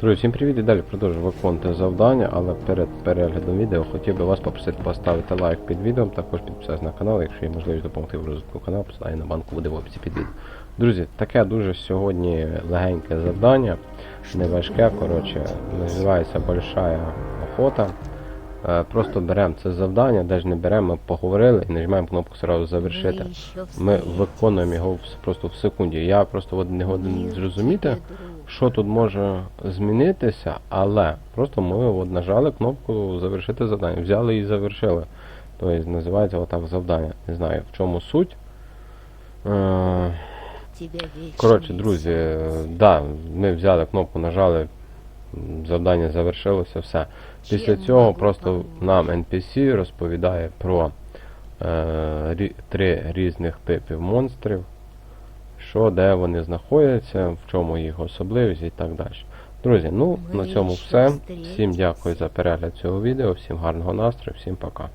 Друзі, всім привіт і далі продовжую виконувати завдання, але перед переглядом відео хотів би вас попросити поставити лайк під відео, також підписатися на канал, якщо є можливість допомогти в розвитку каналу, посилання на банку буде в описі під відео. Друзі, таке дуже сьогодні легеньке завдання, неважке, коротше, називається Большая охота. Е, Просто беремо це завдання, навіть не беремо, ми поговорили і нажимаємо кнопку сразу завершити. Ми виконуємо його просто в секунді. Я просто не годин зрозуміти, що тут може змінитися, але просто ми от нажали кнопку завершити завдання, взяли і завершили. Тобто називається отак завдання. Не знаю в чому суть. Е, Коротше, друзі, е, да, ми взяли кнопку, нажали, завдання завершилося, все. Після цього просто нам NPC розповідає про е, три різних типів монстрів, що, де вони знаходяться, в чому їх особливість і так далі. Друзі, ну на цьому все. Всім дякую за перегляд цього відео, всім гарного настрою, всім пока.